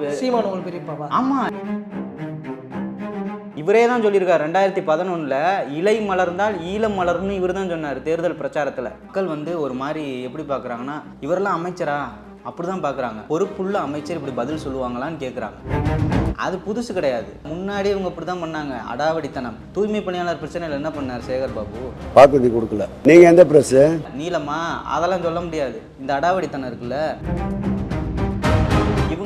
சீமான் உங்களுக்கு பெரியப்பாவா ஆமா. இவரே தான் சொல்லியிருக்கார் ரெண்டாயிரத்தி பதினொன்றில் இலை மலர்ந்தால் ஈழம் மலர்னு இவர் தான் சொன்னார் தேர்தல் பிரச்சாரத்தில். மக்கள் வந்து ஒரு மாதிரி எப்படி பார்க்குறாங்கன்னா இவரெல்லாம் அமைச்சரா? அப்படி தான் பார்க்குறாங்க பொறுப்புள்ள அமைச்சர் இப்படி பதில் சொல்லுவாங்களான்னு கேட்குறாங்க அது புதுசு கிடையாது. முன்னாடி இவங்க இப்படி தான் பண்ணாங்க. அடாவடித்தனம். தூய்மை பணியாளர் பிரச்சனையில் என்ன பண்ணார் சேகர் பாபு? வாக்குறுதி கொடுக்கல. நீங்க எந்த பிரஸ் நீளமா அதெல்லாம் சொல்ல முடியாது. இந்த அடாவடித்தனம் இருக்குல்ல.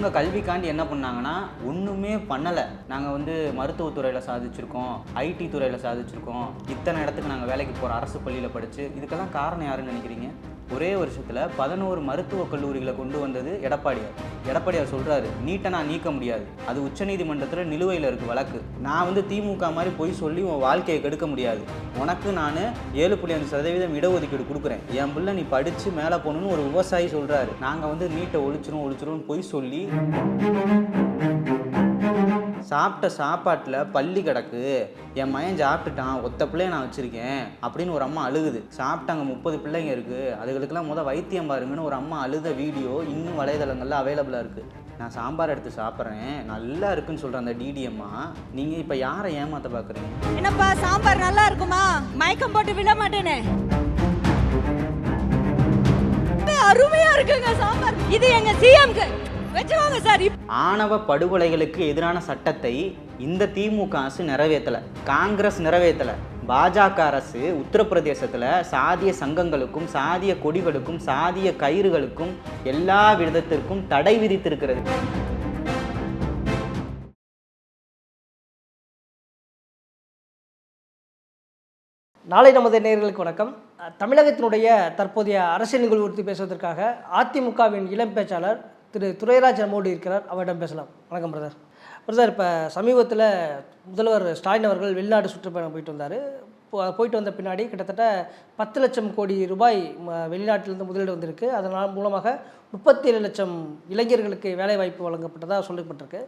இவங்க கல்விக்காண்டி என்ன பண்ணாங்கன்னா ஒன்றுமே பண்ணலை. நாங்கள் வந்து மருத்துவத்துறையில் சாதிச்சிருக்கோம் ஐடி துறையில் சாதிச்சிருக்கோம். இத்தனை இடத்துக்கு நாங்கள் வேலைக்கு போகிறோம் அரசு பள்ளியில் படித்து இதுக்கெல்லாம் காரணம் யாருன்னு நினைக்கிறீங்க? ஒரே வருஷத்தில் பதினோரு மருத்துவக் கல்லூரிகளை கொண்டு வந்தது எடப்பாடியார். எடப்பாடியார் சொல்கிறாரு நீட்டை நான் நீக்க முடியாது. அது உச்சநீதிமன்றத்தில் நிலுவையில் இருக்குது வழக்கு. நான் வந்து திமுக மாதிரி போய் சொல்லி உன் வாழ்க்கையை கெடுக்க முடியாது. உனக்கு நான் ஏழு புள்ளி அஞ்சு சதவீதம் இடஒதுக்கீடு கொடுக்குறேன். என் பிள்ளை நீ படித்து மேலே போகணுன்னு ஒரு விவசாயி சொல்கிறாரு நாங்கள் வந்து நீட்டை ஒழிச்சிரும் ஒழிச்சிரும்னு போய் சொல்லி சாப்பிட்ட சாப்பாட்டில் பள்ளி கிடக்கு. என் மயன் சாப்பிட்டுட்டான் ஒத்த பிள்ளைய நான் வச்சுருக்கேன் அப்படின்னு ஒரு அம்மா அழுகுது. சாப்பிட்டாங்க முப்பது பிள்ளைங்க இருக்குது அதுகளுக்கெல்லாம் முதல் வைத்தியம் பாருங்கன்னு ஒரு அம்மா அழுத வீடியோ இன்னும் வலைதளங்களில் அவைலபிளாக இருக்குது நான் சாம்பார் எடுத்து சாப்பிட்றேன். நல்லா இருக்குன்னு சொல்கிற அந்த டிடிஎம்மா நீங்கள் இப்போ யாரை ஏமாத்த பார்க்குறீங்க என்னப்பா சாம்பார் நல்லா இருக்குமா? மயக்கம் போட்டு விட மாட்டேனே. அருமையா இருக்குங்க சாம்பார். இது எங்க சிஎம்க்கு வச்சுக்கோங்க சார். ஆணவ படுகொலைகளுக்கு எதிரான சட்டத்தை இந்த திமுக அரசு நிறைவேற்றலை காங்கிரஸ் நிறைவேற்றலை பாஜக அரசு உத்தரப்பிரதேசத்தில் சாதிய சங்கங்களுக்கும் சாதிய கொடிகளுக்கும் சாதிய கயிறுகளுக்கும் எல்லா விதத்திற்கும் தடை விதித்திருக்கிறது. நாளை நமது நேயர்களுக்கு வணக்கம். தமிழகத்தினுடைய தற்போதைய அரசியல் நிகழ்வு குறித்து பேசுவதற்காக அதிமுகவின் இளம் பேச்சாளர் திரு துரைராஜ் நம்மோடு இருக்கிறார். அவரிடம் பேசலாம். வணக்கம் பிரதர். பிரதர் இப்போ சமீபத்தில் முதல்வர் ஸ்டாலின் அவர்கள் வெளிநாடு சுற்றுப்பயணம் போயிட்டு வந்தார். போயிட்டு வந்த பின்னாடி கிட்டத்தட்ட பத்து லட்சம் கோடி ரூபாய் வெளிநாட்டிலிருந்து முதலீடு வந்திருக்கு. அதனால் மூலமாக முப்பத்தேழு லட்சம் இளைஞர்களுக்கு வேலைவாய்ப்பு வழங்கப்பட்டதாக சொல்லப்பட்டிருக்கு.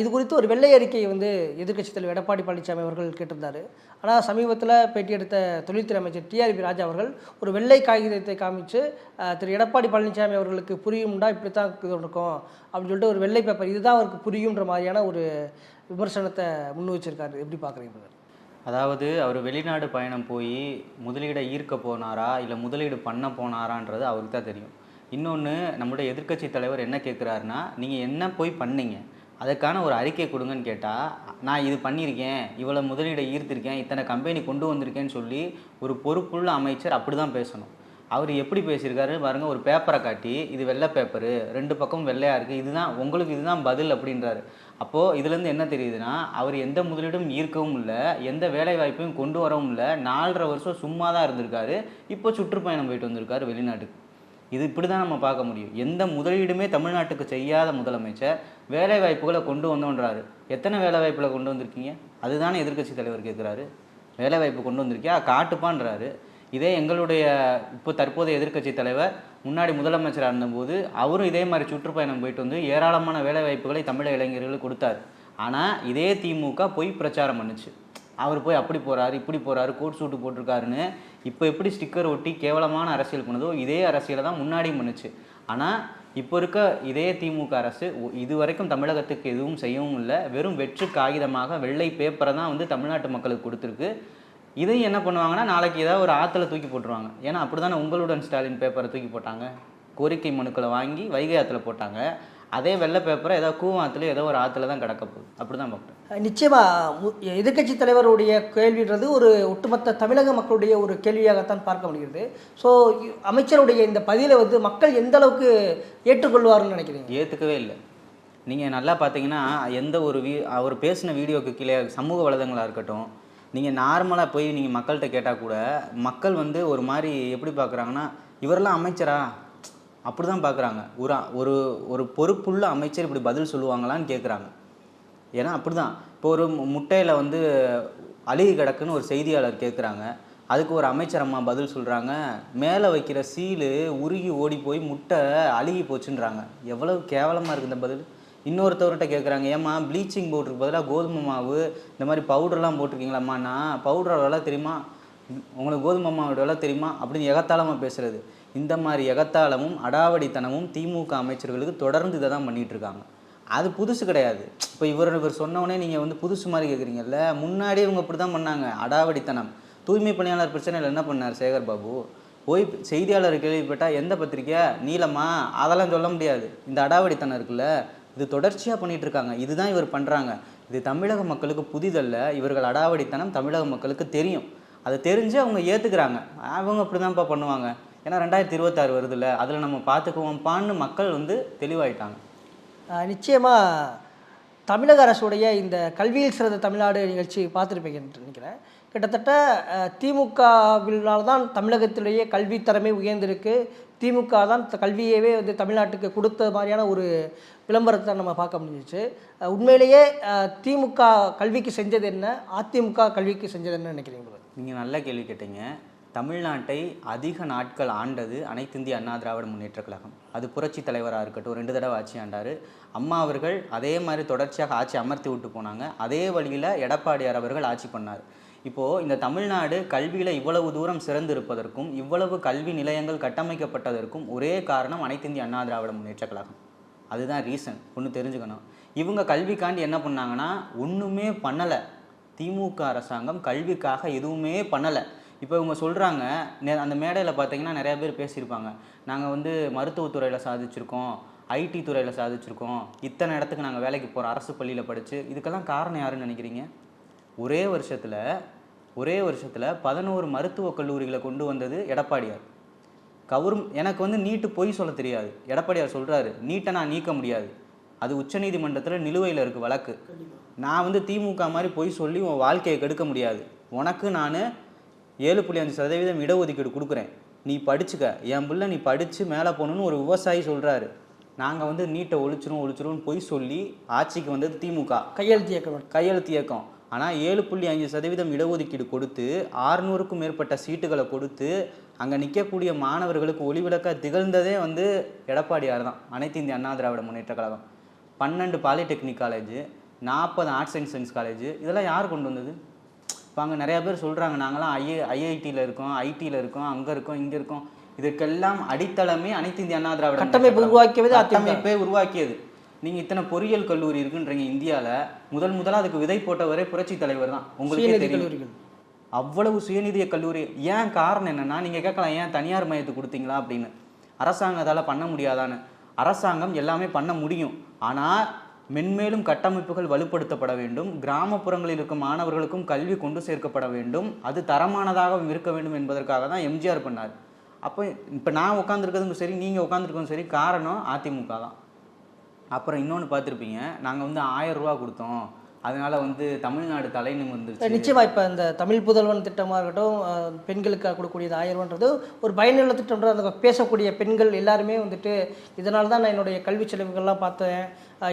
இது குறித்து ஒரு வெள்ளை அறிக்கை வந்து எதிர்க்கட்சித் தலைவர் எடப்பாடி பழனிசாமி அவர்கள் கேட்டிருந்தார். ஆனால் சமீபத்தில் பேட்டியெடுத்த தொழில்துறை அமைச்சர் டிஆர்பி ராஜா அவர்கள் ஒரு வெள்ளை காகிதத்தை காமிச்சு திரு எடப்பாடி பழனிசாமி அவர்களுக்கு புரியும்டா இப்படி தான் இது இருக்கும் அப்படின்னு சொல்லிட்டு ஒரு வெள்ளை பேப்பர் இதுதான் அவருக்கு புரியுன்ற மாதிரியான ஒரு விமர்சனத்தை முன் வச்சிருக்காரு எப்படி பார்க்குறீங்க? அதாவது அவர் வெளிநாடு பயணம் போய் முதலீடை ஈர்க்க போனாரா இல்லை முதலீடு பண்ண போனாரான்றது அவருக்கு தான் தெரியும். இன்னொன்று நம்முடைய எதிர்க்கட்சி தலைவர் என்ன கேட்குறாருன்னா நீங்கள் என்ன போய் பண்ணீங்க? அதுக்கான ஒரு அறிக்கை கொடுங்கன்னு கேட்டால் நான் இது பண்ணியிருக்கேன் இவ்வளோ முதலீடை ஈர்த்திருக்கேன் இத்தனை கம்பெனி கொண்டு வந்திருக்கேன்னு சொல்லி ஒரு பொறுப்புள்ள அமைச்சர் அப்படி தான் பேசணும். அவர் எப்படி பேசியிருக்காரு பாருங்க ஒரு பேப்பரை காட்டி இது வெள்ளை பேப்பரு ரெண்டு பக்கம் வெள்ளையாக இருக்குது இதுதான் உங்களுக்கு இதுதான் பதில் அப்படின்றாரு. அப்போது இதுலேருந்து என்ன தெரியுதுன்னா அவர் எந்த முதலீடும் ஈர்க்கவும் இல்லை எந்த வேலை வாய்ப்பையும் கொண்டு வரவும் இல்லை நாலரை வருஷம் சும்மா தான் இருந்திருக்காரு இப்போ சுற்றுப்பயணம் போயிட்டு வந்திருக்காரு வெளிநாட்டுக்கு. இது இப்படி தான் நம்ம பார்க்க முடியும். எந்த முதலீடுமே தமிழ்நாட்டுக்கு செய்யாத முதலமைச்சர் வேலை வாய்ப்புகளை கொண்டு வந்தோன்றாரு. எத்தனை வேலை வாய்ப்புகளை கொண்டு வந்திருக்கீங்க? அதுதானே எதிர்க்கட்சி தலைவர் கேட்குறாரு வேலை வாய்ப்பு கொண்டு வந்திருக்கியா? காட்டுப்பான்றாரு. இதே எங்களுடைய இப்போ தற்போதைய எதிர்க்கட்சி தலைவர் முன்னாடி முதலமைச்சராக இருந்தபோது அவரும் இதே மாதிரி சுற்றுப்பயணம் போயிட்டு வந்து ஏராளமான வேலை வாய்ப்புகளை தமிழக இளைஞர்களுக்கு கொடுத்தார். ஆனால் இதே திமுக பொய் பிரச்சாரம் பண்ணுச்சு. அவர் போய் அப்படி போகிறாரு இப்படி போகிறாரு கோட் சூட்டு போட்டிருக்காருன்னு இப்போ எப்படி ஸ்டிக்கர் ஒட்டி கேவலமான அரசியல் பண்ணுதோ இதே அரசியலை தான் முன்னாடியும் பண்ணுச்சு. ஆனால் இப்போ இருக்க இதே திமுக அரசு இதுவரைக்கும் இது வரைக்கும் தமிழகத்துக்கு எதுவும் செய்யவும் இல்லை. வெறும் வெற்று காகிதமாக வெள்ளை பேப்பரை தான் வந்து தமிழ்நாட்டு மக்களுக்கு கொடுத்துருக்கு. இதையும் என்ன பண்ணுவாங்கன்னா நாளைக்கு ஏதாவது ஒரு ஆற்றுல தூக்கி போட்டுருவாங்க. ஏன்னா அப்படி தானே உங்களுடன் ஸ்டாலின் பேப்பரை தூக்கி போட்டாங்க. கோரிக்கை மனுக்களை வாங்கி வைகை ஆற்றுல போட்டாங்க. அதே வெள்ளை பேப்பரை ஏதோ கூவாத்துல ஏதோ ஒரு ஆற்றுல தான் கிடக்க போகுது. அப்படி தான் பார்க்குறேன் அஹ், நிச்சயமா மு- எதிர்க்கட்சி தலைவருடைய கேள்வின்றது ஒரு ஒட்டுமொத்த தமிழக மக்களுடைய ஒரு கேள்வியாகத்தான் பார்க்க முடிகிறது. ஸோ அமைச்சருடைய இந்த பதிலை வந்து மக்கள் எந்த அளவுக்கு ஏற்றுக்கொள்வார்னு நினைக்கிறீங்க? ஏற்றுக்கவே இல்லை. நீங்கள் நல்லா பார்த்தீங்கன்னா எந்த ஒரு வீ அவர் பேசின வீடியோக்கு கீழே சமூக வலைதளங்களாக இருக்கட்டும் நீங்கள் நார்மலாக போய் நீங்கள் மக்கள்கிட்ட கேட்டால் கூட மக்கள் வந்து ஒரு மாதிரி எப்படி பார்க்குறாங்கன்னா இவரெல்லாம் அமைச்சரா? அப்படி தான் பார்க்குறாங்க. ஒரு ஒரு ஒரு பொறுப்புள்ள அமைச்சர் இப்படி பதில் சொல்லுவாங்களான்னு கேட்குறாங்க ஏன்னா அப்படி தான் இப்போ ஒரு முட்டையில் வந்து அழுகி கிடக்குன்னு ஒரு செய்தியாளர் கேட்குறாங்க அதுக்கு ஒரு அமைச்சர் அம்மா பதில் சொல்கிறாங்க மேலே வைக்கிற சீலு உருகி ஓடி போய் முட்டை அழுகி போச்சுன்றாங்க. எவ்வளவு கேவலமாக இருக்குது இந்த பதில். இன்னொருத்தவர்கிட்ட கேட்குறாங்க ஏம்மா ப்ளீச்சிங் பவுடருக்கு பதிலாக கோதுமை மாவு இந்த மாதிரி பவுடர்லாம் போட்டிருக்கீங்களாம்மாண்ணா பவுடர் விலை தெரியுமா? உங்களுக்கு கோதுமை மாவோட விலை தெரியுமா? அப்படின்னு எகத்தாளமாக பேசுகிறது இந்த மாதிரி எகத்தாளமும் அடாவடித்தனமும் திமுக அமைச்சர்களுக்கு தொடர்ந்து இதை தான் பண்ணிகிட்ருக்காங்க அது புதுசு கிடையாது. இப்போ இவர் இவர் சொன்னவொடனே நீங்கள் வந்து புதுசு மாதிரி கேட்குறீங்கல்ல முன்னாடி இவங்க அப்படி தான் பண்ணாங்க அடாவடித்தனம். தூய்மை பணியாளர் பிரச்சனையில் என்ன பண்ணார் சேகர் பாபு? போய் செய்தியாளர் கேள்விப்பட்டால் எந்த பத்திரிக்கை? நீளமா அதெல்லாம் சொல்ல முடியாது. இந்த அடாவடித்தனம் இருக்குல்ல இது தொடர்ச்சியாக பண்ணிகிட்டு இருக்காங்க இதுதான் இவர் பண்ணுறாங்க இது தமிழக மக்களுக்கு புதிதல்ல. இவர்கள் அடாவடித்தனம் தமிழக மக்களுக்கு தெரியும். அதை தெரிஞ்சு அவங்க ஏற்றுக்கிறாங்க அவங்க அப்படி தான்ப்பா பண்ணுவாங்க. ஏன்னா ரெண்டாயிரத்தி இருபத்தாறு வருதுல்ல. அதில் நம்ம பார்த்துக்குவோம்ப்பான்னு மக்கள் வந்து தெளிவாயிட்டாங்க. நிச்சயமாக தமிழக அரசுடைய இந்த கல்வியில் சிறந்த தமிழ்நாடு நிகழ்ச்சி பார்த்துருப்பீங்கன்னு நினைக்கிறேன். கிட்டத்தட்ட திமுகவினால் தான் தமிழகத்திலேயே கல்வித்தரமே உயர்ந்திருக்கு. திமுக தான் கல்வியவே வந்து தமிழ்நாட்டுக்கு கொடுத்த மாதிரியான ஒரு விளம்பரத்தை நம்ம பார்க்க முடிஞ்சிச்சு. உண்மையிலேயே திமுக கல்விக்கு செஞ்சது என்ன? அதிமுக கல்விக்கு செஞ்சது என்ன நினைக்கிறீங்க நீங்கள் நல்ல கேள்வி கேட்டீங்க. தமிழ்நாட்டை அதிக நாட்கள் ஆண்டது அனைத்து இந்திய அண்ணா திராவிட முன்னேற்றக் கழகம். அது புரட்சி தலைவராக இருக்கட்டும் ரெண்டு தடவை ஆட்சி ஆண்டார். அம்மா அவர்கள் அதே மாதிரி தொடர்ச்சியாக ஆட்சி அமர்த்தி விட்டு போனாங்க. அதே வழியில் எடப்பாடியார் அவர்கள் ஆட்சி பண்ணார். இப்போது இந்த தமிழ்நாடு கல்வியில் இவ்வளவு தூரம் சிறந்திருப்பதற்கும் இவ்வளவு கல்வி நிலையங்கள் கட்டமைக்கப்பட்டதற்கும் ஒரே காரணம் அனைத்து இந்திய அண்ணா திராவிட முன்னேற்றக் கழகம். அதுதான் ரீசன் ஒன்று தெரிஞ்சுக்கணும். இவங்க கல்விக்காண்டி என்ன பண்ணாங்கன்னா ஒன்றுமே பண்ணலை. திமுக அரசாங்கம் கல்விக்காக எதுவுமே பண்ணலை. இப்போ இவங்க சொல்கிறாங்க அந்த மேடையில் பார்த்தீங்கன்னா நிறைய பேர் பேசியிருப்பாங்க. நாங்கள் வந்து மருத்துவத்துறையில் சாதிச்சிருக்கோம் ஐடி துறையில் சாதிச்சிருக்கோம். இத்தனை இடத்துக்கு நாங்கள் வேலைக்கு போகிறோம் அரசு பள்ளியில் படித்து இதுக்கெல்லாம் காரணம் யாருன்னு நினைக்கிறீங்க? ஒரே வருஷத்தில் ஒரே வருஷத்தில் பதினோரு மருத்துவக் கல்லூரிகளை கொண்டு வந்தது எடப்பாடியார். கவரும் எனக்கு வந்து நீட்டு பொய் சொல்ல தெரியாது. எடப்பாடியார் சொல்கிறாரு நீட்டை நான் நீக்க முடியாது. அது உச்சநீதிமன்றத்தில் நிலுவையில் இருக்குது வழக்கு. நான் வந்து திமுக மாதிரி பொய் சொல்லி உன் வாழ்க்கையை கெடுக்க முடியாது. உனக்கு நான் ஏழு புள்ளி அஞ்சு சதவீதம் இடஒதுக்கீடு கொடுக்குறேன். நீ படிச்சுக்க. என் புள்ள நீ படித்து மேலே போகணுன்னு ஒரு விவசாயி சொல்கிறாரு நாங்கள் வந்து நீட்டை ஒழிச்சிரும் ஒழிச்சிரும்னு பொய் சொல்லி ஆட்சிக்கு வந்தது திமுக. கையெழுத்து இயக்கம். கையெழுத்து இயக்கம். ஆனால் ஏழு புள்ளி அஞ்சு சதவீதம் இடஒதுக்கீடு கொடுத்து ஆறுநூறுக்கும் மேற்பட்ட சீட்டுகளை கொடுத்து அங்கே நிற்கக்கூடிய மாணவர்களுக்கு ஒளிவிளக்க திகழ்ந்ததே வந்து எடப்பாடியார் தான். அனைத்து இந்திய அண்ணா திராவிட முன்னேற்ற கழகம். பன்னெண்டு பாலிடெக்னிக் காலேஜ் நாற்பது ஆர்ட்ஸ் அண்ட் சயின்ஸ் காலேஜ் இதெல்லாம் யார் கொண்டு வந்தது? இப்போ அங்கே நிறையா பேர் சொல்கிறாங்க நாங்களாம் ஐஏ ஐஐடியில் இருக்கோம் ஐடியில் இருக்கோம் அங்கே இருக்கோம் இங்கே இருக்கோம். இதுக்கெல்லாம் அடித்தளமே அனைத்து இந்திய அண்ணா திராவிட கட்டமைப்பு. உருவாக்கியது. கட்டமைப்பை உருவாக்கியது. நீங்கள் இத்தனை பொறியியல் கல்லூரி இருக்குன்றீங்க இந்தியாவில் முதல் முதல்ல அதுக்கு விதை போட்டவரே புரட்சி தலைவர் தான். உங்களுக்கே தெரியும். அவ்வளவு சுயநிதிய கல்லூரி. ஏன் காரணம் என்னென்னா நீங்கள் கேட்கலாம் ஏன் தனியார் மையத்துக்கு கொடுத்தீங்களா? அப்படின்னு. அரசாங்கத்தால் பண்ண முடியாதான்னு. அரசாங்கம் எல்லாமே பண்ண முடியும். ஆனால் மென்மேலும் கட்டமைப்புகள் வலுப்படுத்தப்பட வேண்டும். கிராமப்புறங்களில் இருக்கும் மாணவர்களுக்கும் கல்வி கொண்டு சேர்க்கப்பட வேண்டும். அது தரமானதாகவும் இருக்க வேண்டும் என்பதற்காக தான் எம்ஜிஆர் பண்ணார். அப்போ இப்போ நான் உட்காந்துருக்கிறதும் சரி நீங்கள் உட்காந்துருக்கதும் சரி காரணம் அதிமுக தான். அப்புறம் இன்னொன்று பார்த்துருப்பீங்க. நாங்கள் வந்து ஆயிரம் ரூபா கொடுத்தோம். அதனால வந்து தமிழ்நாடு தலை நிமிர்ந்துருச்சு நிச்சயமா இப்போ இந்த தமிழ் புதல்வன் திட்டமாக இருக்கட்டும் அஹ், பெண்களுக்கு கொடுக்கக்கூடிய இந்த ஆயிரம் ரூபான்றது ஒரு பயனுள்ள திட்டம்ன்ற அந்த பேசக்கூடிய பெண்கள் எல்லாருமே வந்துட்டு இதனால தான் நான் என்னுடைய கல்வி செலவுகள்லாம் பார்த்தேன்.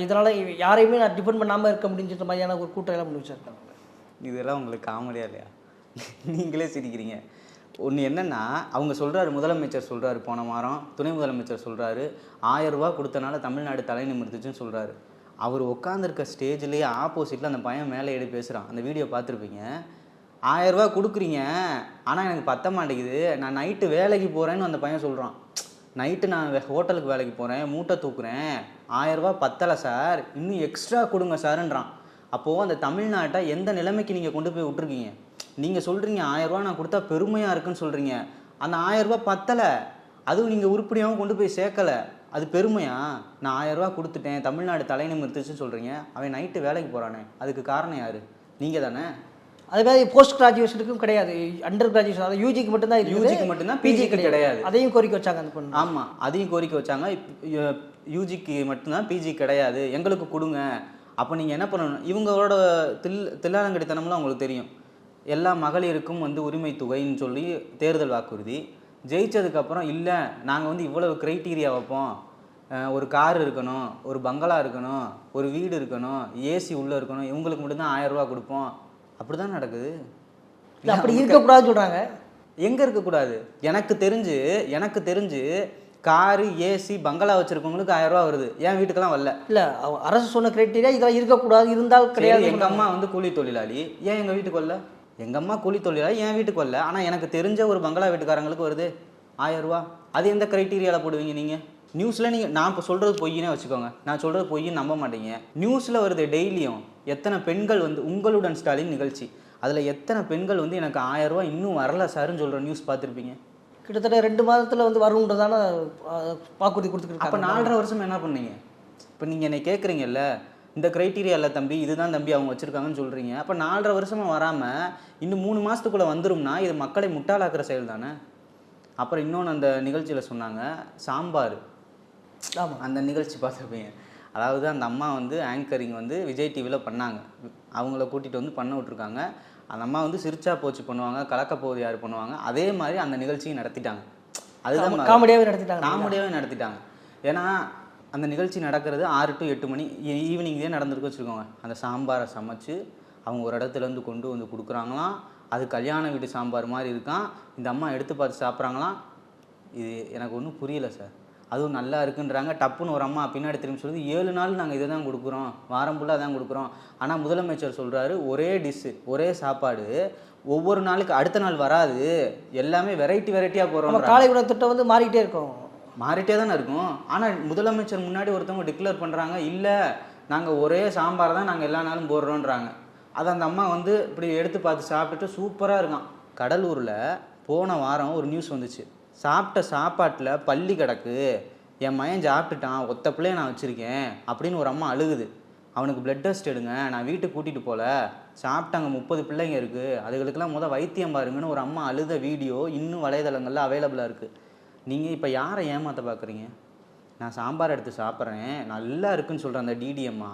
இதனால யாரையுமே நான் டிபெண்ட் பண்ணாமல் இருக்க முடிஞ்சுன்ற மாதிரியான ஒரு கூட்டம் எல்லாம் பண்ணி வச்சிருக்காங்க. இதெல்லாம் உங்களுக்கு காமெடியா இல்லையா? நீங்களே சிரிக்கிறீங்க. ஒன்று என்னன்னா அவங்க சொல்றாரு முதலமைச்சர் சொல்றாரு போன வாரம் துணை முதலமைச்சர் சொல்றாரு ஆயிரம் ரூபாய் கொடுத்தனால தமிழ்நாடு தலை நிமிர்ந்துச்சுன்னு சொல்றாரு. அவர் உட்காந்துருக்க ஸ்டேஜ்லேயே ஆப்போசிட்டில் அந்த பையன் மேலே ஏறி பேசுகிறான் அந்த வீடியோ பார்த்துருப்பீங்க? ஆயிரம் கொடுக்குறீங்க. ஆனால் எனக்கு பத்த மாட்டேங்குது. நான் நைட்டு வேலைக்கு போகிறேன்னு அந்த பையன் சொல்கிறான் நைட்டு நான் வே- ஹோட்டலுக்கு வேலைக்கு போகிறேன் மூட்டை தூக்குறேன். ஆயிரம் பத்தலை சார் இன்னும் எக்ஸ்ட்ரா கொடுங்க சார்ன்றான் அப்போது அந்த தமிழ்நாட்டை எந்த நிலைமைக்கு நீங்கள் கொண்டு போய் விட்ருக்கீங்க நீங்கள் சொல்கிறீங்க ஆயிரம் நான் கொடுத்தா பெருமையாக இருக்குன்னு சொல்கிறீங்க அந்த ஆயிரம் பத்தலை. அதுவும் நீங்கள் உருப்படியாகவும் கொண்டு போய் சேர்க்கலை. அது பெருமையா? நான் ரூபாய் கொடுத்துட்டேன் தமிழ்நாடு தலை நிமிர்த்துச்சுன்னு சொல்கிறீங்க அவன் நைட்டு வேலைக்கு போகிறானே அதுக்கு காரணம் யார்? நீங்கள் தானே? அதே மாதிரி போஸ்ட் கிராஜுவேஷனுக்கும் கிடையாது. அண்டர் கிராஜுவேஷன் அதாவது யூஜிக்கு மட்டும்தான் யூஜிக்கு மட்டும்தான் பிஜிக்கு கிடையாது. அதையும் கோரிக்கை வச்சாங்க அந்த பொண்ணு. ஆமாம் அதையும் கோரிக்கை வச்சாங்க. யூஜிக்கு மட்டும்தான் பிஜி கிடையாது. எங்களுக்கு கொடுங்க. அப்போ நீங்கள் என்ன பண்ணணும்? இவங்களோட தில் தில்லாலங்கடித்தனம்லாம் உங்களுக்கு தெரியும். எல்லா மகளிருக்கும் வந்து உரிமை தொகைன்னு சொல்லி தேர்தல் வாக்குறுதி. ஜெயிச்சதுக்கப்புறம் இல்லை நாங்கள் வந்து இவ்வளவு க்ரைட்டீரியா வைப்போம். ஒரு கார் இருக்கணும் ஒரு பங்களா இருக்கணும் ஒரு வீடு இருக்கணும் ஏசி உள்ளே இருக்கணும் இவங்களுக்கு மட்டும்தான் ஆயிரம் ரூபாய் கொடுப்போம். அப்படி தான் நடக்குது அப்படி இருக்கக்கூடாதுன்னு சொல்கிறாங்க எங்கே இருக்கக்கூடாது? எனக்கு தெரிஞ்சு எனக்கு தெரிஞ்சு காரு ஏசி பங்களா வச்சிருக்கவங்களுக்கு ஆயிரம் ரூபா வருது. என் வீட்டுக்கெல்லாம் வரல. இல்லை அரசு சொன்ன கிரைட்டீரியா இதெல்லாம் இருக்கக்கூடாது இருந்தால் கிடையாது கிடையாது எங்கள் அம்மா வந்து கூலி தொழிலாளி. ஏன் எங்கள் வீட்டுக்கு வரல? எங்கள் அம்மா கூலி தொழிலாளி என் வீட்டுக்கு வரல. ஆனால் எனக்கு தெரிஞ்ச ஒரு பங்களா வீட்டுக்காரங்களுக்கு வருது. ஆயிரம் ரூபா. அது எந்த க்ரைட்டீரியாவில் போடுவீங்க நீங்கள் நியூஸில் நீங்கள் நான் இப்போ சொல்கிறது பொய்னே வச்சுக்கோங்க. நான் சொல்கிறது பொய்ன்னு நம்ப மாட்டீங்க. நியூஸில் வருது டெய்லியும் எத்தனை பெண்கள் வந்து உங்களுடன் ஸ்டாலின் நிகழ்ச்சி. அதில் எத்தனை பெண்கள் வந்து எனக்கு ரூபாய் இன்னும் வரல சார்னு சொல்கிற நியூஸ் பார்த்துருப்பீங்க. கிட்டத்தட்ட ரெண்டு மாதத்தில் வந்து வரும்ன்றதான வாக்குறுதி அப்போ கொடுத்துருக்காங்க நாலரை வருஷம் என்ன பண்ணீங்க? இப்போ நீங்கள் என்னை கேட்குறீங்கல்ல இந்த க்ரைட்டீரியா இல்லை தம்பி இதுதான் தம்பி அவங்க வச்சுருக்காங்கன்னு சொல்கிறீங்க அப்போ நாலரை வருஷமாக வராமல் இன்னும் மூணு மாதத்துக்குள்ளே வந்துரும்னா இது மக்களை முட்டாளாக்குற செயல் தானே? அப்புறம் இன்னொன்று அந்த நிகழ்ச்சியில் சொன்னாங்க சாம்பார். ஆமாம் அந்த நிகழ்ச்சி பார்த்துருப்பீங்க அதாவது அந்த அம்மா வந்து ஆங்கரிங் வந்து விஜய் டிவியில் பண்ணாங்க. அவங்கள கூட்டிகிட்டு வந்து பண்ண விட்ருக்காங்க அந்த அம்மா வந்து சிரிச்சா போச்சு பண்ணுவாங்க கலக்க போகுது யார் பண்ணுவாங்க. அதே மாதிரி அந்த நிகழ்ச்சியும் நடத்திட்டாங்க. அதுதான் காமெடியாகவே நடத்திட்டாங்க. காமெடியாகவே நடத்திட்டாங்க. ஏன்னா அந்த நிகழ்ச்சி நடக்கிறது ஆறு டு எட்டு மணி. ஈவினிங் தான் நடந்திருக்கு வச்சுக்கோங்க. அந்த சாம்பாரை சமைச்சு அவங்க ஒரு இடத்துல இருந்து கொண்டு வந்து கொடுக்குறாங்களாம். அது கல்யாண வீட்டு சாம்பார் மாதிரி இருக்கான் இந்த அம்மா எடுத்து பார்த்து சாப்பிட்றாங்களாம். இது எனக்கு ஒன்றும் புரியல சார். அதுவும் நல்லா இருக்குன்றாங்க. டப்புன்னு ஒரு அம்மா பின்னாடி திரும்பி சொல்லுது ஏழு நாள் நாங்கள் இதை தான் கொடுக்குறோம். வாரம் ஃபுல்லாக தான் கொடுக்குறோம். ஆனால் முதலமைச்சர் சொல்கிறாரு ஒரே டிஷ்ஷு ஒரே சாப்பாடு ஒவ்வொரு நாளுக்கு அடுத்த நாள் வராது. எல்லாமே வெரைட்டி வெரைட்டியாக போகிறோம் காலை உணவு திட்டம் வந்து மாறிக்கிட்டே இருக்கும். மாறிட்டே தானே இருக்கும். ஆனால் முதலமைச்சர் முன்னாடி ஒருத்தவங்க டிக்ளேர் பண்ணுறாங்க இல்லை நாங்கள் ஒரே சாம்பார் தான் நாங்கள் எல்லா நாளும் போடுறோன்றாங்க. அதை அந்த அம்மா வந்து இப்படி எடுத்து பார்த்து சாப்பிட்டுட்டு சூப்பராக இருக்கான். கடலூரில் போன வாரம் ஒரு நியூஸ் வந்துச்சு. சாப்பிட்ட சாப்பாட்டில் பள்ளி கிடக்கு. என் மயன் சாப்பிட்டுட்டான் ஒத்த பிள்ளைய நான் வச்சுருக்கேன் அப்படின்னு ஒரு அம்மா அழுகுது. அவனுக்கு பிளட் டெஸ்ட் எடுங்க நான் வீட்டுக்கு கூட்டிகிட்டு போகல சாப்பிட்டாங்க முப்பது பிள்ளைங்க இருக்குது அதுகளுக்கெல்லாம் முதல் வைத்தியம் பாருங்கன்னு ஒரு அம்மா அழுத வீடியோ இன்னும் வலைதளங்களில் அவைலபிளாக இருக்குது நீங்கள் இப்போ யாரை ஏமாற்ற பார்க்குறீங்க நான் சாம்பார் எடுத்து சாப்பிட்றேன் நல்லா இருக்குன்னு சொல்கிற அந்த டிடிஎம்மா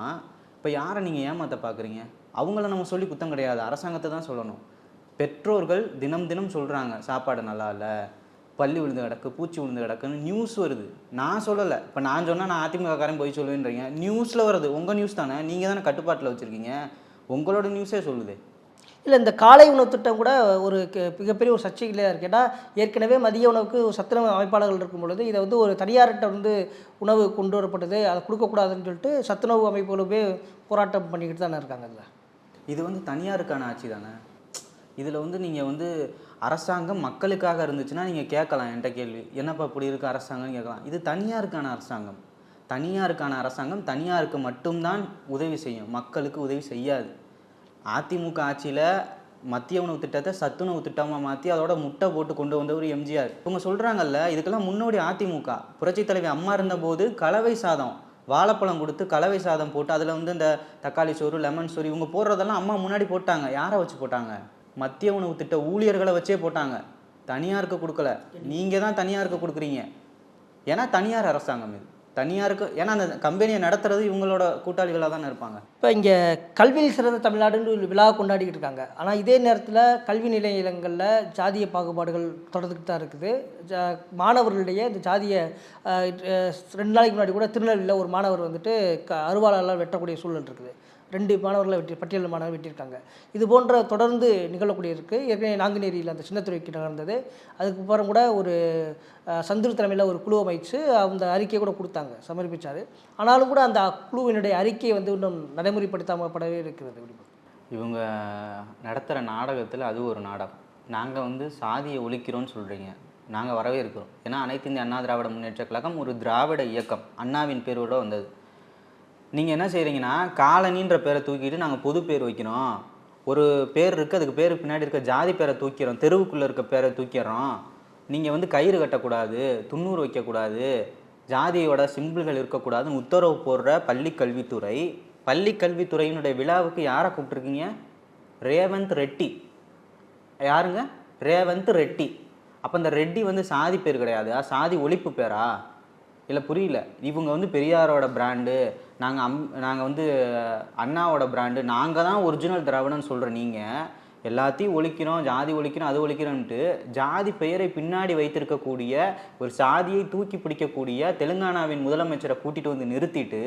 இப்போ யாரை நீங்கள் ஏமாற்ற பார்க்குறீங்க அவங்கள நம்ம சொல்லி குத்தம் கிடையாது அரசாங்கத்தை தான் சொல்லணும். பெற்றோர்கள் தினம் தினம் சொல்கிறாங்க சாப்பாடு நல்லா இல்லை பள்ளி விழுந்து கிடக்கு பூச்சி விழுந்து கிடக்குன்னு நியூஸ் வருது. நான் சொல்லலை. இப்போ நான் சொன்னால் நான் அதிமுகக்காரன் போய் சொல்லுவேன்றீங்க. நியூஸில் வருது. உங்கள் நியூஸ் தானே? நீங்கள் தானே கட்டுப்பாட்டில் வச்சுருக்கீங்க. உங்களோட நியூஸே சொல்லுது. இல்லை இந்த காலை உணவு திட்டம் கூட ஒரு மிகப்பெரிய ஒரு சர்ச்சைகளாக இருக்கு ஏன்னா ஏற்கனவே மதிய உணவுக்கு சத்துணவு அமைப்பாளர்கள் இருக்கும் பொழுது இதை வந்து ஒரு தனியார்கிட்ட வந்து உணவு கொண்டு வரப்பட்டது அதை கொடுக்கக்கூடாதுன்னு சொல்லிட்டு சத்துணவு அமைப்புகளுமே போராட்டம் பண்ணிக்கிட்டு தானே இருக்காங்க இதில் இது வந்து தனியாருக்கான ஆட்சி தானே? இதில் வந்து நீங்கள் வந்து அரசாங்கம் மக்களுக்காக இருந்துச்சுன்னா நீங்கள் கேட்கலாம் என்கிட்ட கேள்வி. என்னப்பா இப்படி இருக்குது அரசாங்கம்னு கேட்கலாம். இது தனியாருக்கான அரசாங்கம். தனியாருக்கான அரசாங்கம் தனியாருக்கு மட்டும்தான் உதவி செய்யும். மக்களுக்கு உதவி செய்யாது. அதிமுக ஆட்சியில் மத்திய உணவு திட்டத்தை சத்துணவு திட்டமாக மாற்றி அதோட முட்டை போட்டு கொண்டு வந்தவர் எம்ஜிஆர். இவங்க சொல்கிறாங்கல்ல இதுக்கெல்லாம் முன்னோடி அதிமுக. புரட்சித் தலைவி அம்மா இருந்தபோது கலவை சாதம் வாழைப்பழம் கொடுத்து கலவை சாதம் போட்டு அதில் வந்து இந்த தக்காளி சோறு லெமன் சோறு இவங்க போடுறதெல்லாம் அம்மா முன்னாடி போட்டாங்க. யாரை வச்சு போட்டாங்க? மத்திய உணவு திட்ட ஊழியர்களை வச்சே போட்டாங்க. தனியாருக்கு கொடுக்கல. நீங்கள் தான் தனியாருக்கு கொடுக்குறீங்க. ஏன்னா தனியார் அரசாங்கம் இது. தனியாருக்கு ஏன்னா அந்த கம்பெனியை நடத்துறது இவங்களோட கூட்டாளிகளாக தானே இருப்பாங்க. இப்போ இங்கே கல்வியில் சிறந்த தமிழ்நாடுன்னு விழா கொண்டாடிக்கிட்டு இருக்காங்க. ஆனால் இதே நேரத்தில் கல்வி நிலையங்களில் ஜாதிய பாகுபாடுகள் தொடர்ந்துக்கிட்டு தான் இருக்குது. ஜா மாணவர்களிடையே இந்த ஜாதிய ரெண்டு நாளைக்கு முன்னாடி கூட திருநெல்வேலியில் ஒரு மாணவர் வந்துட்டு க அருவாளால் வெட்டக்கூடிய சூழல் இருக்குது. ரெண்டு மாணவர்களை வெட்டி பட்டியல் மாணவர் வெட்டியிருக்காங்க. இது போன்ற தொடர்ந்து நிகழக்கூடிய இருக்குது ஏற்கனவே நாங்குநேரியில் அந்த சின்னத்துறைக்கு நடந்தது அதுக்கப்புறம் கூட ஒரு அஹ், சந்துரு தலைமையில் ஒரு குழு அமைச்சு அந்த அறிக்கையை கூட கொடுத்தாங்க சமர்ப்பித்தார் ஆனாலும் கூட அந்த குழுவினுடைய அறிக்கையை வந்து இன்னும் நடைமுறைப்படுத்தாமப்படவே இருக்கிறது இவங்க நடத்துகிற நாடகத்தில் அது ஒரு நாடகம். நாங்கள் வந்து சாதியை ஒழிக்கிறோன்னு சொல்கிறீங்க நாங்கள் வரவே இருக்கிறோம் ஏன்னா அனைத்து இந்திய அண்ணா திராவிட முன்னேற்ற கழகம் ஒரு திராவிட இயக்கம். அண்ணாவின் பேரோட வந்தது. நீங்கள் என்ன செய்கிறீங்கன்னா காலனின்ற பேரை தூக்கிட்டு நாங்கள் பொது பேர் வைக்கிறோம். ஒரு பேர் இருக்குது அதுக்கு பேருக்கு பின்னாடி இருக்க ஜாதி பேரை தூக்கிறோம் தெருவுக்குள்ளே இருக்க பேரை தூக்கிறோம். நீங்கள் வந்து கயிறு கட்டக்கூடாது துண்ணூறு வைக்கக்கூடாது ஜாதியோட சிம்பிள்கள் இருக்கக்கூடாதுன்னு உத்தரவு போடுற பள்ளி கல்வித்துறை பள்ளி கல்வித்துறையினுடைய விழாவுக்கு யாரை கூப்பிட்ருக்கீங்க ரேவந்த் ரெட்டி. யாருங்க? ரேவந்த் ரெட்டி. அப்போ இந்த ரெட்டி வந்து சாதி பேர் கிடையாது. சாதி ஒழிப்பு பேரா? இல்லை புரியல. இவங்க வந்து பெரியாரோட பிராண்டு நாங்கள் அம் நாங்கள் வந்து அண்ணாவோட பிராண்டு நாங்கள் தான் ஒரிஜினல் திராவிடன்னு சொல்கிற நீங்கள் எல்லாத்தையும் ஒழிக்கிறோம் ஜாதி ஒழிக்கிறோம் அது ஒழிக்கிறோன்ட்டு ஜாதி பெயரை பின்னாடி வைத்திருக்கக்கூடிய ஒரு சாதியை தூக்கி பிடிக்கக்கூடிய தெலுங்கானாவின் முதலமைச்சரை கூட்டிகிட்டு வந்து நிறுத்திட்டு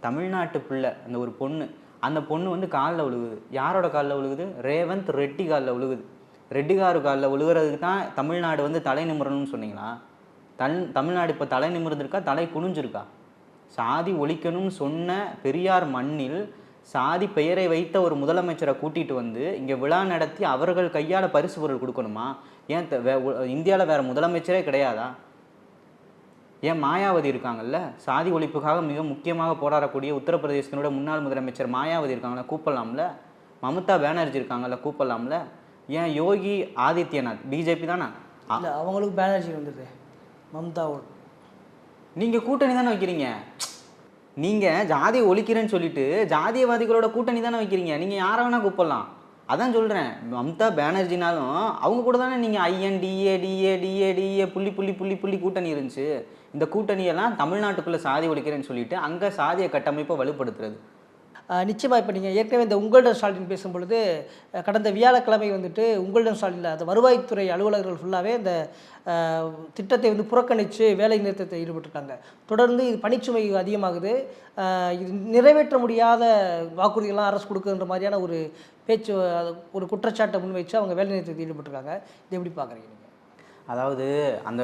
தமிழ்நாட்டு பிள்ளை அந்த ஒரு பொண்ணு அந்த பொண்ணு வந்து காலில் விழுகுது யாரோட காலில் விழுகுது ரேவந்த் ரெட்டி காலில் விழுகுது ரெட்டிகாரு காலில் விழுகிறதுக்கு தான் தமிழ்நாடு வந்து தலை நிமிரணும்னு சொன்னீங்களா? தன் தமிழ்நாடு இப்போ தலை நிமிர்ந்திருக்கா? தலை குனிஞ்சிருக்கா? சாதி ஒழிக்கணும்னு சொன்ன பெரியார் மண்ணில் சாதி பெயரை வைத்த ஒரு முதலமைச்சரை கூட்டிகிட்டு வந்து இங்கே விழா நடத்தி அவர்கள் கையால் பரிசு பொருள் கொடுக்கணுமா? ஏன் இந்தியாவில் வேறு முதலமைச்சரே கிடையாதா? ஏன் மாயாவதி இருக்காங்கல்ல? சாதி ஒழிப்புக்காக மிக முக்கியமாக போராடக்கூடிய உத்தரப்பிரதேசத்தினோட முன்னாள் முதலமைச்சர் மாயாவதி இருக்காங்கள கூப்பிடலாம்ல? மமதா பேனர்ஜி இருக்காங்கல்ல கூப்பிடலாம்ல? ஏன் யோகி ஆதித்யநாத் பிஜேபி தானே? அவங்களுக்கு பேனர்ஜி வந்துடுது மம்தாவோட. நீங்கள் கூட்டணி தானே வைக்கிறீங்க? நீங்கள் ஜாதியை ஒழிக்கிறேன்னு சொல்லிட்டு ஜாதியவாதிகளோட கூட்டணி தானே வைக்கிறீங்க? நீங்கள் யாரை வேணால் கூப்பிடலாம். அதான் சொல்கிறேன் மம்தா பானர்ஜினாலும் அவங்க கூட தானே நீங்கள் I N D A D A D A D A புள்ளி புள்ளி புள்ளி புள்ளி கூட்டணி இருந்துச்சு. இந்த கூட்டணியெல்லாம் தமிழ்நாட்டுக்குள்ளே சாதி ஒழிக்கிறேன்னு சொல்லிட்டு அங்கே சாதிய கட்டமைப்பை வலுப்படுத்துறது. நிச்சயமாக இப்போ நீங்கள் ஏற்கனவே இந்த உங்களிடம் ஸ்டாலின் பேசும்பொழுது கடந்த வியாழக்கிழமை வந்துட்டு உங்களிடம் ஸ்டாலினில் அந்த வருவாய்த்துறை அலுவலர்கள் ஃபுல்லாகவே இந்த திட்டத்தை வந்து புறக்கணித்து வேலை நிறுத்தத்தை ஈடுபட்டிருக்காங்க. தொடர்ந்து இது பணிச்சுமை அதிகமாகுது. இது நிறைவேற்ற முடியாத வாக்குறுதிகள்லாம் அரசு கொடுக்குன்ற மாதிரியான ஒரு பேச்சு ஒரு குற்றச்சாட்டை முன்வைச்சு அவங்க வேலை நிறுத்தத்தில் ஈடுபட்டிருக்காங்க. இது எப்படி பார்க்குறீங்க அதாவது அந்த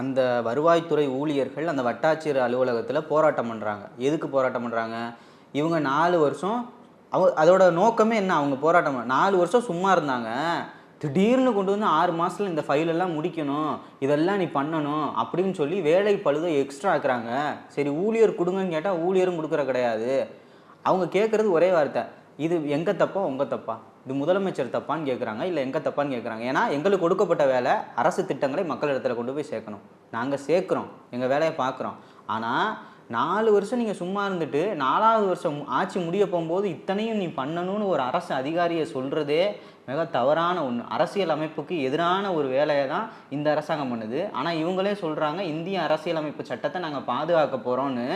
அந்த வருவாய்த்துறை ஊழியர்கள் அந்த வட்டாட்சியர் அலுவலகத்தில் போராட்டம் பண்ணுறாங்க எதுக்கு போராட்டம் பண்ணுறாங்க இவங்க நாலு வருஷம் அவ அதோட நோக்கமே என்ன? அவங்க போராட்டம் நாலு வருஷம் சும்மா இருந்தாங்க. திடீர்னு கொண்டு வந்து ஆறு மாதத்தில் இந்த ஃபைலெல்லாம் முடிக்கணும் இதெல்லாம் நீ பண்ணணும் அப்படின்னு சொல்லி வேலை பழுதை எக்ஸ்ட்ரா ஆக்குறாங்க. சரி ஊழியர் கொடுங்கன்னு கேட்டால் ஊழியரும் கொடுக்குற கிடையாது. அவங்க கேட்குறது ஒரே வார்த்தை. இது எங்கள் தப்பா உங்கள் தப்பா? இது முதலமைச்சர் தப்பான்னு கேட்குறாங்க இல்லை எங்கள் தப்பான்னு கேட்குறாங்க ஏன்னா எங்களுக்கு கொடுக்கப்பட்ட வேலை அரசு திட்டங்களை மக்கள் இடத்துல கொண்டு போய் சேர்க்கணும். நாங்கள் சேர்க்குறோம் எங்கள் வேலையை பார்க்குறோம். ஆனால் நாலு வருஷம் நீங்கள் சும்மா இருந்துட்டு நாலாவது வருஷம் ஆட்சி முடிய போகும்போது இத்தனையும் நீ பண்ணணும்னு ஒரு அரசு அதிகாரியை சொல்கிறதே மிக தவறான ஒன்று அரசியல் அமைப்புக்கு எதிரான ஒரு வேலையை தான் இந்த அரசாங்கம் பண்ணுது. ஆனால் இவங்களே சொல்கிறாங்க இந்திய அரசியலமைப்பு சட்டத்தை நாங்கள் பாதுகாக்க போகிறோன்னு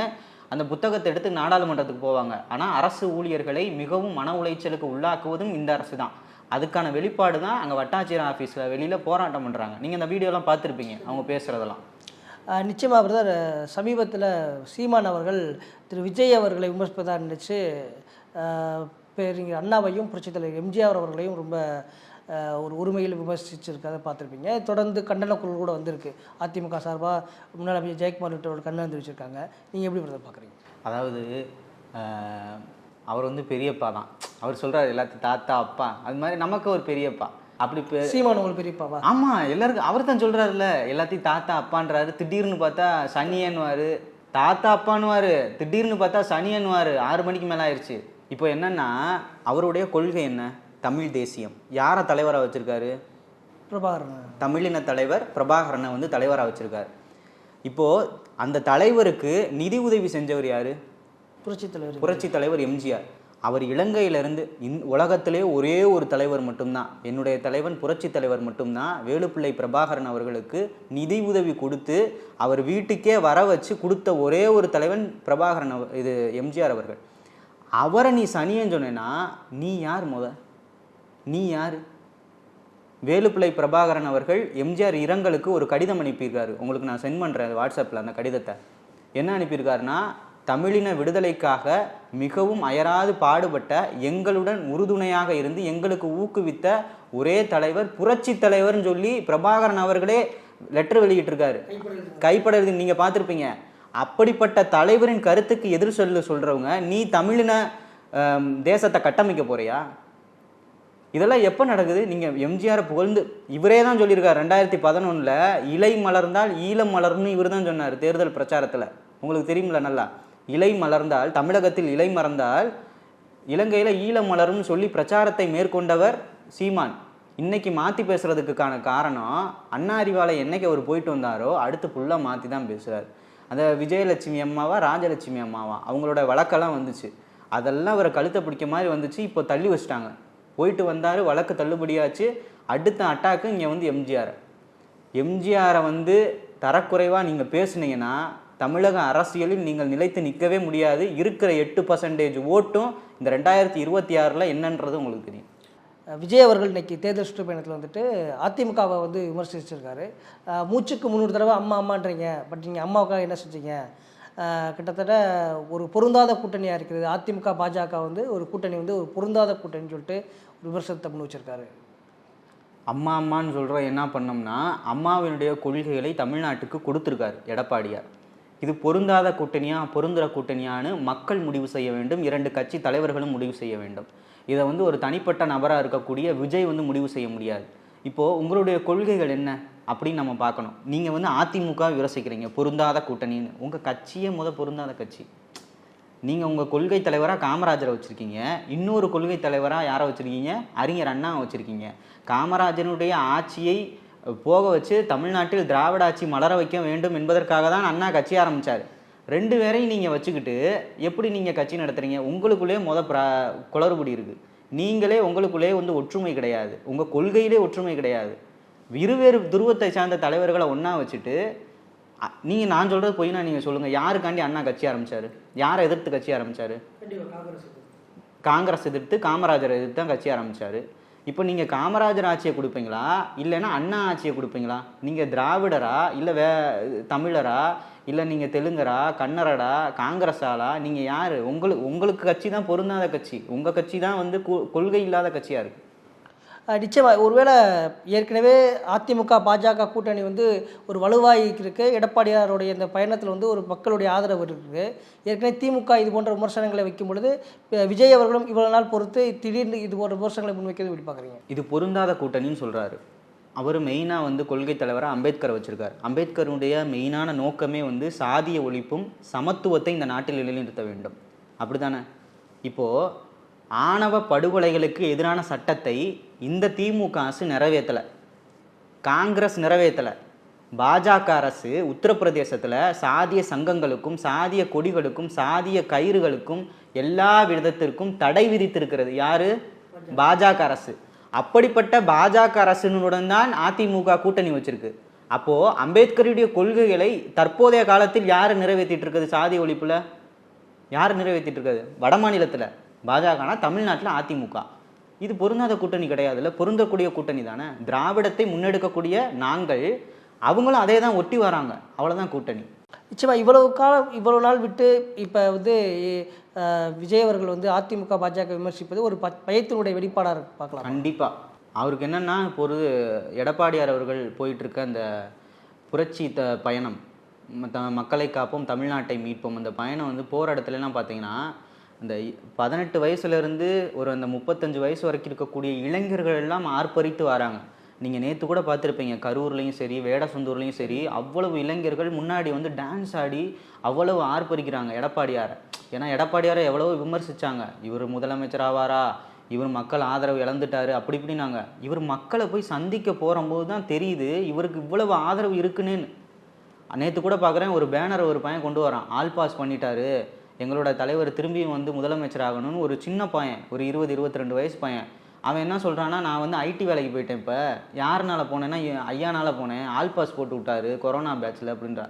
அந்த புத்தகத்தை எடுத்து நாடாளுமன்றத்துக்கு போவாங்க. ஆனால் அரசு ஊழியர்களை மிகவும் மன உளைச்சலுக்கு உள்ளாக்குவதும் இந்த அரசு தான். அதுக்கான வெளிப்பாடு தான் அங்கே வட்டாட்சியர் ஆஃபீஸில் வெளியில் போராட்டம் பண்ணுறாங்க நீங்கள் இந்த வீடியோலாம் பார்த்துருப்பீங்க அவங்க பேசுகிறதெல்லாம் நிச்சயமாக பிரதர் சமீபத்தில் சீமான் அவர்கள் திரு விஜய் அவர்களை விமர்சிப்பதாக நினைச்சு ஆஹ் அண்ணாவையும் புரட்சித் தலைவர் எம்ஜிஆர் அவர்களையும் ரொம்ப ஒரு உரிமையில் விமர்சிச்சிருக்கதை பார்த்துருப்பீங்க. தொடர்ந்து கண்டன குரல் கூட வந்திருக்கு. அதிமுக சார்பாக முன்னாள் அமைச்சர் ஜெயக்குமார் உள்ளிட்டவர்கள் கண்டனம் தெரிவிச்சிருக்காங்க. நீங்கள் எப்படி பிரதர் பார்க்குறீங்க? அதாவது அவர் வந்து பெரியப்பா தான். அவர் சொல்கிறார் எல்லாத்தையும் தாத்தா அப்பா அது மாதிரி நமக்கு ஒரு பெரியப்பா. அப்படி சீமான் உங்களுக்கு பெரியப்பாவா? ஆமா எல்லாருக்கும் அவர் தான் சொல்றாருல்ல. எல்லாத்தையும் தாத்தா அப்பான்றாரு. திடீர்னு பார்த்தா சனியன்வாரு தாத்தா அப்பான்னுவாரு. திடீர்னு பார்த்தா சனியன்வாரு ஆறு மணிக்கு மேல ஆயிடுச்சு இப்போ என்னன்னா அவருடைய கொள்கை என்ன? தமிழ் தேசியம். யாரை தலைவரா வச்சிருக்காரு? பிரபாகரன். தமிழின தலைவர் பிரபாகரனை வந்து தலைவரா வச்சிருக்காரு. இப்போ அந்த தலைவருக்கு நிதி உதவி செஞ்சவர் யாரு? புரட்சித் தலைவர். புரட்சி தலைவர் எம்ஜிஆர். அவர் இலங்கையிலிருந்து இந் உலகத்திலே ஒரே ஒரு தலைவர் மட்டும்தான். என்னுடைய தலைவன் புரட்சி தலைவர் மட்டும்தான். வேலுப்பிள்ளை பிரபாகரன் அவர்களுக்கு நிதி உதவி கொடுத்து அவர் வீட்டுக்கே வர வச்சு கொடுத்த ஒரே ஒரு தலைவன் பிரபாகரன் அவர் இது எம்ஜிஆர் அவர்கள். அவரை நீ சனியன்னு சொன்னேன்னா நீ யார் முத? நீ யார்? வேலுப்பிள்ளை பிரபாகரன் அவர்கள் எம்ஜிஆர் இரங்கலுக்கு ஒரு கடிதம் அனுப்பியிருக்காரு. உங்களுக்கு நான் சென்ட் பண்ணுறேன் வாட்ஸ்அப்பில் அந்த கடிதத்தை. என்ன அனுப்பியிருக்காருன்னா தமிழின விடுதலைக்காக மிகவும் அயராது பாடுபட்ட எங்களுடன் உறுதுணையாக இருந்து எங்களுக்கு ஊக்குவித்த ஒரே தலைவர் புரட்சி தலைவர்னு சொல்லி பிரபாகரன் அவர்களே லெட்டர் வெளியிட்டிருக்காரு. கைப்பட எழுதி நீங்கள் பார்த்துருப்பீங்க. அப்படிப்பட்ட தலைவரின் கருத்துக்கு எதிர் சொல்ல சொல்கிறவங்க நீ தமிழின தேசத்தை கட்டமைக்க போறியா? இதெல்லாம் எப்போ நடக்குது? நீங்கள் எம்ஜிஆரை புகழ்ந்து இவரே தான் சொல்லியிருக்கார் ரெண்டாயிரத்தி பதினொன்றில் இலை மலர்ந்தால் ஈழம் மலர்னு இவர் தான் சொன்னார் தேர்தல் பிரச்சாரத்தில். உங்களுக்கு தெரியுமில்ல நல்லா? இலை மலர்ந்தால் தமிழகத்தில் இலை மறந்தால் இலங்கையில் ஈழம் மலரும்னு சொல்லி பிரச்சாரத்தை மேற்கொண்டவர் சீமான். இன்னைக்கு மாற்றி பேசுகிறதுக்கான காரணம் அண்ணா அறிவாலை என்னைக்கு அவர் போயிட்டு வந்தாரோ அடுத்து ஃபுல்லாக மாற்றி தான் பேசுகிறார் அந்த விஜயலட்சுமி அம்மாவா ராஜலட்சுமி அம்மாவா அவங்களோட வழக்கெல்லாம் வந்துச்சு. அதெல்லாம் அவரை கழுத்தை பிடிக்க மாதிரி வந்துச்சு இப்போ தள்ளி வச்சிட்டாங்க. போயிட்டு வந்தார் வழக்கு தள்ளுபடியாச்சு அடுத்த அட்டாக்கு இங்கே வந்து எம்ஜிஆர். எம்ஜிஆரை வந்து தரக்குறைவாக நீங்கள் பேசுனீங்கன்னா தமிழக அரசியலில் நீங்கள் நிலைத்து நிற்கவே முடியாது. இருக்கிற எட்டு பர்சன்டேஜ் ஓட்டும் இந்த ரெண்டாயிரத்தி இருபத்தி ஆறில் என்னன்றது உங்களுக்கு தெரியும். விஜய் அவர்கள் இன்னைக்கு தேர்தல் சுற்றுப்பயணத்தில் வந்துட்டு அதிமுகவை வந்து விமர்சிச்சிருக்காரு. மூச்சுக்கு முந்நூறு தடவை அம்மா அம்மான்றீங்க. பட் நீங்கள் அம்மாவுக்காக என்ன செஞ்சீங்க? கிட்டத்தட்ட ஒரு பொருந்தாத கூட்டணியாக இருக்கிறது அதிமுக பாஜக வந்து ஒரு கூட்டணி வந்து ஒரு பொருந்தாத கூட்டணின்னு சொல்லிட்டு விமர்சனத்தை முன் வச்சிருக்காரு. அம்மா அம்மான்னு சொல்கிற என்ன பண்ணோம்னா அம்மாவினுடைய கொள்கைகளை தமிழ்நாட்டுக்கு கொடுத்துருக்காரு எடப்பாடியார். இது பொருந்தாத கூட்டணியா பொருந்துற கூட்டணியான்னு மக்கள் முடிவு செய்ய வேண்டும். இரண்டு கட்சி தலைவர்களும் முடிவு செய்ய வேண்டும். இதை வந்து ஒரு தனிப்பட்ட நபராக இருக்கக்கூடிய விஜய் வந்து முடிவு செய்ய முடியாது. இப்போது உங்களுடைய கொள்கைகள் என்ன அப்படின்னு நம்ம பார்க்கணும். நீங்கள் வந்து அதிமுக விமர்சிக்கிறீங்க பொருந்தாத கூட்டணின்னு. உங்கள் கட்சியே முத பொருந்தாத கட்சி. நீங்கள் உங்கள் கொள்கை தலைவராக காமராஜரை வச்சுருக்கீங்க. இன்னொரு கொள்கை தலைவராக யாரை வச்சுருக்கீங்க? அறிஞர் அண்ணா வச்சுருக்கீங்க. காமராஜனுடைய ஆட்சியை போக வச்சு தமிழ்நாட்டில் திராவிட ஆட்சி மலர வைக்க வேண்டும் என்பதற்காக தான் அண்ணா கட்சி ஆரம்பித்தார் ரெண்டு பேரையும் நீங்கள் வச்சுக்கிட்டு எப்படி நீங்கள் கட்சி நடத்துறீங்க? உங்களுக்குள்ளே முத ப்ரா குளறுபடி இருக்குது நீங்களே உங்களுக்குள்ளே வந்து ஒற்றுமை கிடையாது. உங்கள் கொள்கையிலே ஒற்றுமை கிடையாது. இருவேறு துருவத்தை சார்ந்த தலைவர்களை ஒன்றா வச்சுட்டு அ- நீங்க நான் சொல்றது பொய்னா நீங்க சொல்லுங்க. யாருக்காண்டி அண்ணா கட்சி ஆரம்பிச்சாரு? யாரை எதிர்த்து கட்சி ஆரம்பிச்சாரு? காங்கிரஸ் எதிர்த்து காமராஜர் எதிர்த்து தான் கட்சி ஆரம்பிச்சாரு. இப்போ நீங்கள் காமராஜர் ஆட்சியை கொடுப்பீங்களா? இல்லைன்னா அண்ணா ஆட்சியை கொடுப்பீங்களா? நீங்கள் திராவிடரா? இல்லை வே தமிழரா? இல்லை நீங்கள் தெலுங்கரா? கன்னடடா காங்கிரஸாலா நீங்கள் யார்? உங்களுக்கு உங்களுக்கு கட்சி தான் பொருந்தாத கட்சி. உங்கள் கட்சி தான் வந்து கொ- கொள்கை இல்லாத கட்சியாக இருக்குது நிச்சயமாக ஒருவேளை ஏற்கனவே அதிமுக பாஜக கூட்டணி வந்து ஒரு வலுவாய் இருக்கு. எடப்பாடியாருடைய இந்த பயணத்தில் வந்து ஒரு மக்களுடைய ஆதரவு இருக்குது ஏற்கனவே திமுக இது போன்ற விமர்சனங்களை வைக்கும் பொழுது விஜய் அவர்களும் இவ்வளவு நாள் பொறுத்து திடீர்னு இது போன்ற விமர்சனங்களை முன்வைக்கிறது எப்படி பார்க்குறீங்க? இது பொருந்தாத கூட்டணின்னு சொல்கிறாரு அவர் மெயினாக வந்து கொள்கை தலைவராக அம்பேத்கர் வச்சுருக்கார். அம்பேத்கருடைய மெயினான நோக்கமே வந்து சாதிய ஒழிப்பும் சமத்துவத்தை இந்த நாட்டில் நிலைநிறுத்த வேண்டும். அப்படி தானே இப்போது ஆணவ படுகொலைகளுக்கு எதிரான சட்டத்தை இந்த திமுக அரசு நிறைவேற்றலை காங்கிரஸ் நிறைவேற்றலை பாஜக அரசு உத்தரப்பிரதேசத்தில் சாதிய சங்கங்களுக்கும் சாதிய கொடிகளுக்கும் சாதிய கயிறுகளுக்கும் எல்லா விதத்திற்கும் தடை விதித்திருக்கிறது. யாரு? பாஜக அரசு. அப்படிப்பட்ட பாஜக அரசினுடன் தான் அதிமுக கூட்டணி வச்சிருக்கு. அப்போது அம்பேத்கருடைய கொள்கைகளை தற்போதைய காலத்தில் யார் நிறைவேற்றிட்டு இருக்குது சாதி ஒழிப்புல? யார் நிறைவேற்றிட்டு இருக்குது? வட மாநிலத்தில். பாஜகனா தமிழ்நாட்டில் அதிமுக. இது பொருந்தாத கூட்டணி கிடையாதுல்ல பொருந்தக்கூடிய கூட்டணி தானே. திராவிடத்தை முன்னெடுக்கக்கூடிய நாங்கள் அவங்களும் அதே தான் ஒட்டி வராங்க. அவ்வளோதான் கூட்டணி. நிச்சயமா இவ்வளவு காலம் இவ்வளவு நாள் விட்டு இப்போ வந்து விஜய் அவர்கள் வந்து அதிமுக பாஜக விமர்சிப்பது ஒரு ப- பயத்தினுடைய வெளிப்பாடாக பார்க்கலாம். கண்டிப்பா. அவருக்கு என்னன்னா இப்போ ஒரு எடப்பாடியார் அவர்கள் போயிட்டு இருக்க அந்த புரட்சி த பயணம் மக்களை காப்போம் தமிழ்நாட்டை மீட்போம் அந்த பயணம் வந்து போகிற இடத்துலலாம் பார்த்தீங்கன்னா அந்த பதினெட்டு வயசுலேருந்து ஒரு அந்த முப்பத்தஞ்சு வயசு வரைக்கும் இருக்கக்கூடிய இளைஞர்கள் எல்லாம் ஆர்ப்பரித்து வராங்க. நீங்கள் நேற்று கூட பார்த்துருப்பீங்க கரூர்லேயும் சரி வேடசந்தூர்லேயும் சரி அவ்வளவு இளைஞர்கள் முன்னாடி வந்து டான்ஸ் ஆடி அவ்வளவு ஆர்ப்பரிக்கிறாங்க எடப்பாடியாரை. ஏன்னா எடப்பாடியாரை எவ்வளவோ விமர்சிச்சாங்க. இவர் முதலமைச்சர் ஆவாரா இவர் மக்கள் ஆதரவு இழந்துட்டாரு அப்படி இப்படின்னாங்க. இவர் மக்களை போய் சந்திக்க போகிறம்போது தான் தெரியுது இவருக்கு இவ்வளவு ஆதரவு இருக்குன்னு. நேற்று கூட பார்க்குறேன் ஒரு பேனர் ஒரு பையன் கொண்டு வரான் ஆல் பாஸ் பண்ணிட்டாரு. எங்களோட தலைவர் திரும்பியும் வந்து முதலமைச்சர் ஆகணும்னு ஒரு சின்ன பையன் ஒரு இருபது இருபத்தி ரெண்டு வயசு பையன். அவன் என்ன சொல்கிறான்னா நான் வந்து ஐடி வேலைக்கு போயிட்டேன் இப்போ. யாருனால போனேன்னா ஐயானால போனேன். ஆல் பாஸ் போட்டு விட்டாரு கொரோனா பேட்சில் அப்படின்றா.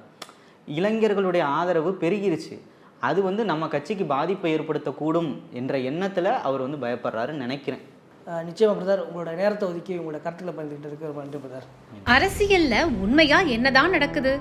இளைஞர்களுடைய ஆதரவு பெருகிருச்சு. அது வந்து நம்ம கட்சிக்கு பாதிப்பை ஏற்படுத்தக்கூடும் என்ற எண்ணத்தில் அவர் வந்து பயப்படுறாருன்னு நினைக்கிறேன். அஹ், நிச்சயமா பிரதர் உங்களோட நேரத்தை ஒதுக்கி உங்களோட கருத்துக்களை பகிர்ந்துகிட்டு இருக்கு ரொம்ப நன்றி பிரதர். அரசியல்ல உண்மையா என்னதான் நடக்குது?